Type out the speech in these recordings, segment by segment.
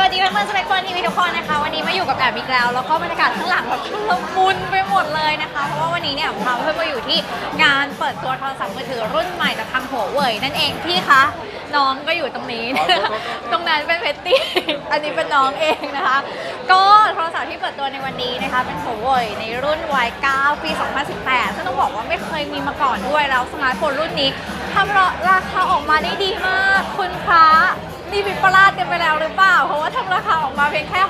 สวัสดีเพื่อนๆสเปคเฟิร์นทีวีทุกคนนะคะ วันนี้มาอยู่กับแอบอีกแล้ว แล้วก็บรรยากาศข้างหลังแบบชุลมุนไปหมดเลยนะคะ เพราะว่าวันนี้เนี่ยพาเพื่อนมาอยู่ที่งานเปิดตัวโทรศัพท์มือถือรุ่นใหม่จากทางหัวเว่ยนั่นเองพี่คะน้องก็อยู่ตรงนี้ ตรงนั้นเป็นเพตตี้ อันนี้เป็นน้องเองนะคะ ก็โทรศัพท์ที่เปิดตัวในวันนี้นะคะเป็นหัวเว่ยในรุ่น Y9 ปี 2018 ซึ่งต้องบอกว่าไม่เคยมีมาก่อนด้วยแล้วสมาร์ทโฟนรุ่นนี้ทำราคาออกมาได้ดีมาก คุณพระ นี่วิปลาสกันไปแล้วหรือเปล่า เพราะว่าทำราคาออกมาเพียงแค่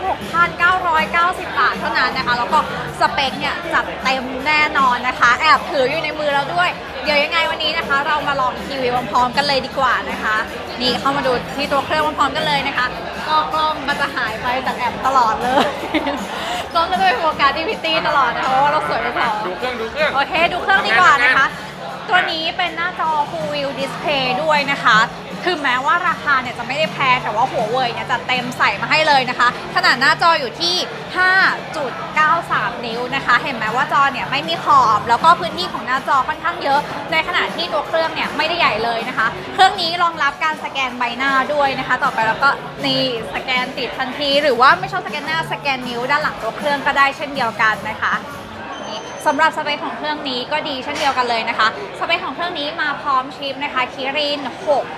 6,990 บาทเท่านั้นนะคะ แล้วก็สเปคเนี่ยจัดเต็มแน่นอนนะคะ แอบถืออยู่ในมือแล้วด้วย เดี๋ยวยังไงวันนี้นะคะ เรามาลองทีวีพร้อมๆกันเลยดีกว่านะคะ นี่เข้ามาดูที่ตัวเครื่องพร้อมๆกันเลยนะคะ ก็กล้องมันจะหายไปจากแอบตลอดเลย กล้องก็จะไปโฟกัสที่พิตตี้ตลอดนะคะเพราะว่าเราสวยไม่พอดูเครื่องดูเครื่อง โอเค ดูเครื่องดีกว่านะคะ ตัวนี้เป็นหน้าจอ Full View Display ด้วยนะคะ ถึงแม้ว่าราคาเนี่ยจะไม่ได้แพงแต่ว่าหัวเว่ยเนี่ยจะเต็มใส่มาให้เลยนะคะ ขนาดหน้าจออยู่ที่ 5.93 นิ้วนะคะ เห็นไหมว่าจอเนี่ยไม่มีขอบ แล้วก็พื้นที่ของหน้าจอค่อนข้างเยอะ ในขณะที่ตัวเครื่องเนี่ยไม่ได้ใหญ่เลยนะคะ เครื่องนี้รองรับการสแกนใบหน้าด้วยนะคะ ต่อไปแล้วก็นี่สแกนติดทันที หรือว่าไม่ชอบสแกนหน้าสแกนนิ้วด้านหลังตัวเครื่องก็ได้เช่นเดียวกันนะคะ สำหรับสเปคของเครื่องนี้ก็ดีเช่นเดียวกันเลยนะคะ สเปคของเครื่องนี้มาพร้อมชิปนะคะคิริน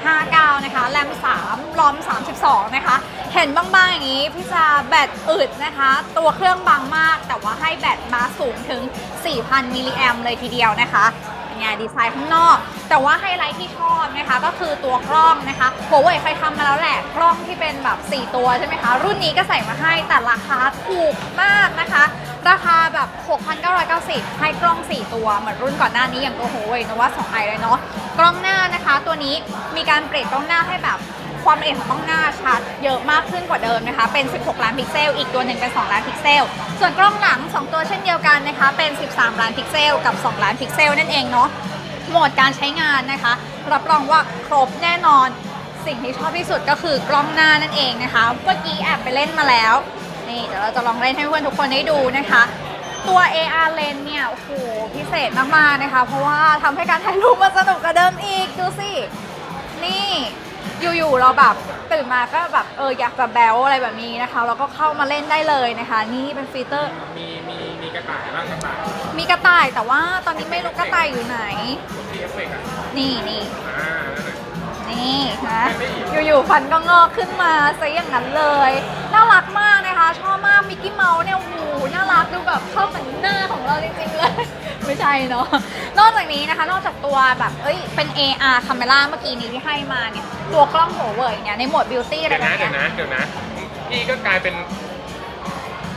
659 นะคะ แรม3รอม 32 นะคะ เห็นบางๆอย่างนี้พี่จะแบตอึดนะคะ ตัวเครื่องบางมาก แต่ว่าให้แบตมาสูงถึง 4,000 มิลลิแอมเลยทีเดียวนะคะ เนี่ยดีไซน์ข้างนอก แต่ว่าไฮไลท์ที่ชอบนะคะก็คือตัวกล้องนะคะหัวเว่ยเคยทำมาแล้วแหละกล้องที่เป็นแบบ 4 ตัวใช่ไหมคะ รุ่นนี้ก็ใส่มาให้แต่ราคาถูกมากนะคะ ราคาแบบ 6,990 ให้กล้อง 4 ตัว เหมือนรุ่นก่อนหน้านี้อย่างตัว Huawei Nova 2i เลยเนาะกล้องหน้านะคะ ตัวนี้มีการเปลี่ยนกล้องหน้าให้แบบ ความละเอียดของกล้องหน้าชัดเยอะมากขึ้นกว่าเดิมนะคะ เป็น 16 ล้านพิกเซล อีกตัวหนึ่งเป็น 2 ล้านพิกเซล ส่วนกล้องหลัง 2 ตัวเช่นเดียวกันนะคะ เป็น 13 ล้านพิกเซล กับ 2 ล้านพิกเซลนั่นเองเนาะ โหมดการใช้งานนะคะ รับรองว่าครบแน่นอน สิ่งที่ชอบที่สุดก็คือกล้องหน้านั่นเองนะคะ เมื่อกี้แอบไปเล่นมาแล้ว นี่เดี๋ยวเราจะลองเล่นให้เพื่อนทุกคนได้ดูนะคะตัว AR lens เนี่ย โอ้โห พิเศษมาก ๆ นะคะ เพราะว่าทำให้การถ่ายรูปมันสนุกกว่าเดิมอีก ดูสิ นี่อยู่ๆเราแบบตื่นมาก็แบบเอออยากจะแบลอะไรแบบนี้นะคะแล้วก็เข้ามาเล่นได้เลยนะคะ นี่เป็นฟีเตอร์ มีมีมีกระต่ายบ้างกระต่ายมีกระต่ายแต่ว่าตอนนี้ไม่รู้กระต่ายอยู่ไหนมีเอฟเฟกต์อะนี่นี่อ่านั่นน่ะนี่นะอยู่ๆฟันก็งอกขึ้นมาซะอย่างนั้นเลยน่ารักมากนะคะ ชอบมากมิกกี้เมาส์เนี่ยโอ้โหน่ารักดูแบบเข้ากับหน้าของเราจริงๆเลย ไม่ใช่เนาะ นอกจากนี้นะคะ นอกจากตัวแบบเอ้ย เป็น AR คาเมล่าเมื่อกี้นี้ที่ให้มาเนี่ย ตัวกล้องหัวเว่ยเนี่ย ในหมวดบิวตี้อะไรเดี๋ยวแบบนะเนี้เดี๋ยวยนะเดี๋ยวนะ พี่ก็กลายเป็น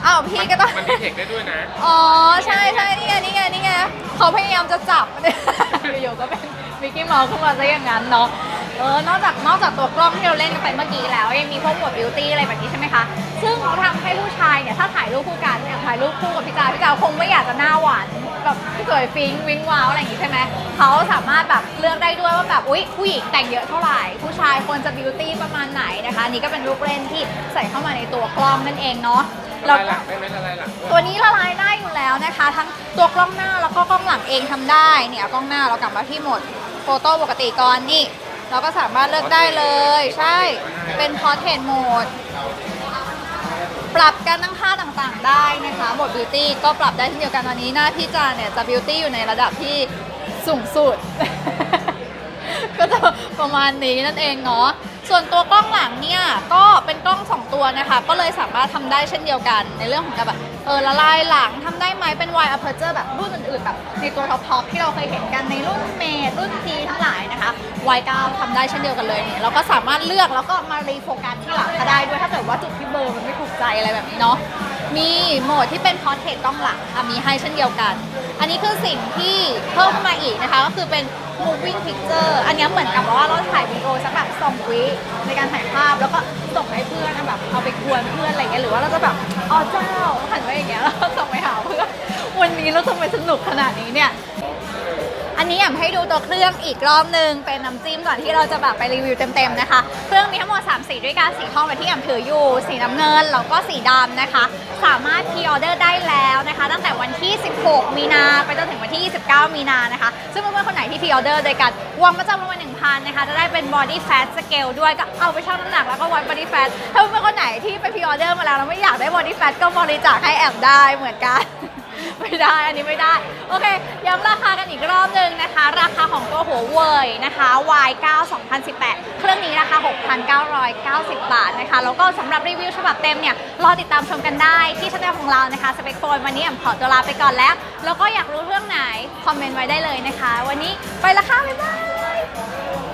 อ้าวพี่ก็ต้อง มันดีเทคได้ด้วยนะ อ๋อ ใช่ใช่นี่ไงนี่ไงนี่ไงเขาพยายามจะจับ อยู่ๆก็เป็นมิกกี้เมาส์ขึ้นมาซะอย่างนั้นเนาะเออนอกจากนอกจากตัวกล้องที่เราเล่นกันไปเมื่อกี้แล้วยังมีพวกโหมดบิวตี้อะไรแบบนี้ใช่ไหมคะซึ่งเขาทำให้ผู้ชายเนี่ยถ้าถ่ายรูปคู่กันเนี่ยถ่ายรูปคู่กับพี่จาพี่จาคงไม่อยากจะหน้าหวานแบบสวยฟิงวิงว้าวอะไรอย่างงี้ใช่ไหมเขาสามารถแบบเลือกได้ด้วยว่าแบบอุ๊ยผู้หญิงแต่งเยอะเท่าไหร่ผู้ชายควรจะบิวตี้ประมาณไหนนะคะอันนี่ก็เป็นลูกเล่นที่ใส่เข้ามาในตัวกล้องนั่นเองเนาะละ แล้วลายหก็ลังได้ไหมละลายหลังด้วยตัวนี้ละลายได้อยู่แล้วนะคะ ทั้งตัวกล้องหน้าแล้วก็กล้องหลังเองทำได้เนี่ยกล้องหน้าเรากลับมาที่โหมดโฟโต้ปกติก่อนนี่เราก็สามารถเลือกได้เลย ใช่เป็นพอร์เทรตโหมดปรับการตั้งค่าต่างๆ ได้นะคะโหมดบิวตี้ก็ปรับได้เช่นเดียวกันตอนนี้หน้าพี่จาเนี่ยจะบิวตี้อยู่ในระดับที่สูงสุด ก็จะประมาณนี้นั่นเองเนาะ ส่วนตัวกล้องหลังเนี่ยก็เป็นกล้อง2ตัวนะคะ ก็เลยสามารถทำได้เช่นเดียวกัน ในเรื่องของการแบบเออละลายหลังทำได้ไหมเป็น wide aperture แบบรุ่นอื่นๆแบบในตัวท็อปๆที่เราเคยเห็นกันในรุ่นเมดรุ่นทีทั้งหลายนะคะ wide 9ทำได้เช่นเดียวกันเลยเนี่ยเราก็สามารถเลือกแล้วก็มารีโฟกัสที่หลังก็ได้ด้วยถ้าเกิดว่าจุดที่เบลอร์มันไม่ถูกใจอะไรแบบนี้เนาะมีโหมดที่เป็น portrait กล้องหลังมีให้เช่นเดียวกัน อันนี้คือสิ่งที่เพิ่มเข้ามาอีกนะคะ ก็คือเป็น moving picture อันนี้เหมือนกับว่าเราถ่ายวิดีโอสักแบบ สองวิในการถ่ายภาพแล้วก็ส่งให้เพื่อนแบบเอาไปกวนเพื่อนอะไรเงี้ยหรือว่าเราจะแบบอ๋อเจ้าหันไปอย่างเงี้ยแล้วส่งไปหาเพื่อนวันนี้เราทำไมสนุกขนาดนี้เนี่ยอันอันนี้อยากให้ดูตัวเครื่องอีกรอบนึงเป็นน้ำจิ้มก่อนที่เราจะแบบไปรีวิวเต็มๆนะคะ เครื่องมีทั้งหมด3สีด้วยกันสีทองแบบที่แอมถืออยู่ สีน้ำเงินแล้วก็สีดำนะคะ สามารถพรีออเดอร์ได้แล้วนะคะ ตั้งแต่วันที่ 16 มีนาไปจนถึงวันที่ 29 มีนานะคะ ซึ่งเพื่อนๆคนไหนที่พรีออเดอร์โดยการวางประจำรางวัล1,000นะคะ จะได้เป็น body fat scale ด้วยก็เอาไปชั่งน้ำหนักแล้วก็วัด body fat ถ้าเพื่อนๆคนไหนที่ไปพรีออเดอร์มาแล้วแล้วไม่อยากได้ body fat ก็บริจาคให้แอมได้เหมือนกัน ไม่ได้อันนี้ไม่ได้ โอเคย้ำราคากันอีกรอบหนึ่งนะคะ ราคา ของตัวหัวเว่ยนะคะ Y9 2018 เครื่องนี้ราคา6,990 บาทนะคะ แล้วก็สำหรับรีวิวฉบับเต็มเนี่ย รอติดตามชมกันได้ที่ช่องของเรานะคะสเปคโฟนวันนี้ขอตัวลาไปก่อนแล้ว แล้วก็อยากรู้เรื่องไหน คอมเมนต์ไว้ได้เลยนะคะ วันนี้ไปละค่ะ บ๊ายบาย